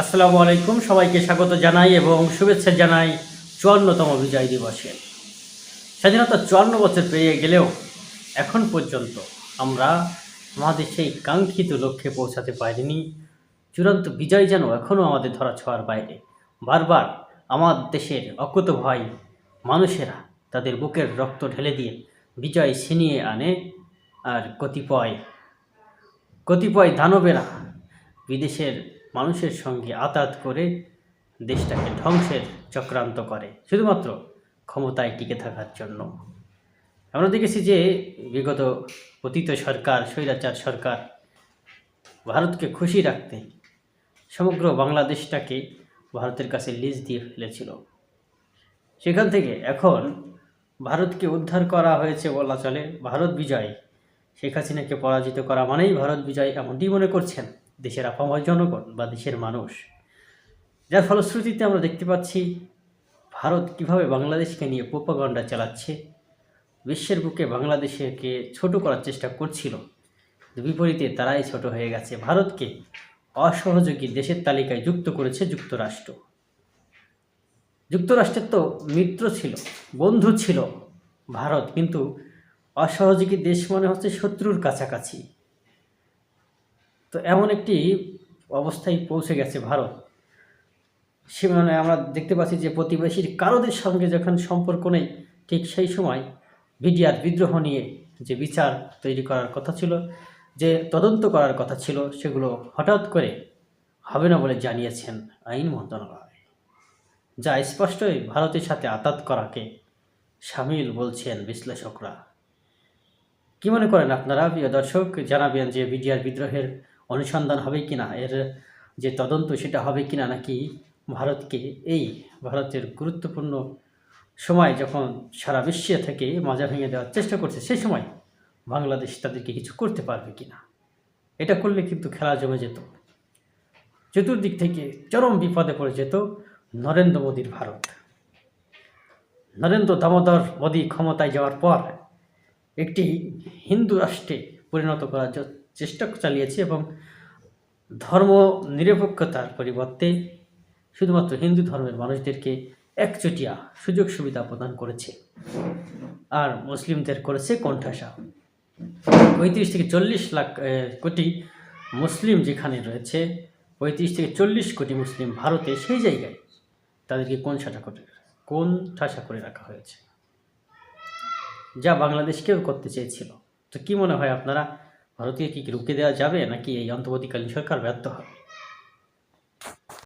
আসসালামু আলাইকুম। সবাইকে স্বাগত জানাই এবং শুভেচ্ছা জানাই চুয়ান্নতম বিজয় দিবসে। স্বাধীনতা চুয়ান্ন বছর পেরিয়ে গেলেও এখন পর্যন্ত আমরা আমাদের সেই কাঙ্ক্ষিত লক্ষ্যে পৌঁছাতে পারিনি। চূড়ান্ত বিজয় যেন এখনও আমাদের ধরা ছোঁয়ার বাইরে। বারবার আমার দেশের অকুত ভাই মানুষেরা তাদের বুকের রক্ত ঢেলে দিয়ে বিজয় ছিনিয়ে আনে আর কতিপয় কতিপয় দানবেরা বিদেশের মানুষের সঙ্গে আতাত করে দেশটাকে ধ্বংসের চক্রান্ত করে, শুধুমাত্র ক্ষমতায় টিকে থাকার জন্য। আমরা দেখেছি যে বিগত অতীত সরকার, স্বৈরাচার সরকার ভারতকে খুশি রাখতে সমগ্র বাংলাদেশটাকে ভারতের কাছে লিজ দিয়ে ফেলেছিল। সেখান থেকে এখন ভারতকে উদ্ধার করা হয়েছে বলা চলে ভারত বিজয়। শেখ হাসিনাকে পরাজিত করা মানেই ভারত বিজয় এমনটি মনে করছেন দেশের আপাময় জনগণ বা দেশের মানুষ। যার ফলশ্রুতিতে আমরা দেখতে পাচ্ছি, ভারত কীভাবে বাংলাদেশকে নিয়ে প্রোপাগণ্ডা চালাচ্ছে, বিশ্বের বুকে বাংলাদেশকে ছোট করার চেষ্টা করছিল। বিপরীতে তারাই ছোট হয়ে গেছে। ভারতকে অসহযোগী দেশের তালিকায় যুক্ত করেছে যুক্তরাষ্ট্র। যুক্তরাষ্ট্রের তো মিত্র ছিল, বন্ধু ছিল ভারত, কিন্তু অসহযোগী দেশ মনে হচ্ছে শত্রুর কাছাকাছি। তো এমন একটি অবস্থায় পৌঁছে গেছে ভারত। সে মানে আমরা দেখতে পাচ্ছি যে প্রতিবেশীর কারোদের সঙ্গে যখন সম্পর্ক নেই, ঠিক সেই সময় বিডিআর বিদ্রোহ নিয়ে যে বিচার তৈরি করার কথা ছিল, যে তদন্ত করার কথা ছিল, সেগুলো হঠাৎ করে হবে না বলে জানিয়েছেন আইন মন্ত্রণালয়। যা স্পষ্টই ভারতের সাথে আতাত করাকে সামিল বলছেন বিশ্লেষকরা। কি মনে করেন আপনারা, প্রিয় দর্শক? জানাবেন যে বিডিআর বিদ্রোহের অনুসন্ধান হবে কি না? এর যে তদন্ত সেটা হবে কি না নাকি ভারতকে এই ভারতের গুরুত্বপূর্ণ সময় যখন সারা বিশ্বে থেকে মাজা ভেঙে দেওয়ার চেষ্টা করছে, সেই সময় বাংলাদেশ তাদেরকে কিছু করতে পারবে কিনা এটা করলে কিন্তু খেলা জমে যেত। চতুর্দিক থেকে চরম বিপদে পড়ে যেত নরেন্দ্র মোদীর ভারত। নরেন্দ্র দামোদর মোদী ক্ষমতায় যাওয়ার পর একটি হিন্দু রাষ্ট্রে পরিণত করার চেষ্টা চালিয়েছে এবং ধর্ম নিরপেক্ষতার পরিবর্তে শুধুমাত্র হিন্দু ধর্মের মানুষদেরকে একচটিয়া সুযোগ সুবিধা প্রদান করেছে। আর মুসলিমদের করেছে কণ্ঠাসা। পঁয়ত্রিশ থেকে চল্লিশ লাখ কোটি মুসলিম যেখানে রয়েছে, পঁয়ত্রিশ থেকে চল্লিশ কোটি মুসলিম ভারতে সেই জায়গায় তাদেরকে কোন সাটা করে, কোন ঠাসা করে রাখা হয়েছে? যা বাংলাদেশকেও করতে চেয়েছিল। তো কি মনে হয় আপনারা? ভারতীয় কি রুখে দেওয়া যাবে নাকি এই অন্তর্বর্তীকালীন সরকার ব্যর্থ হবে?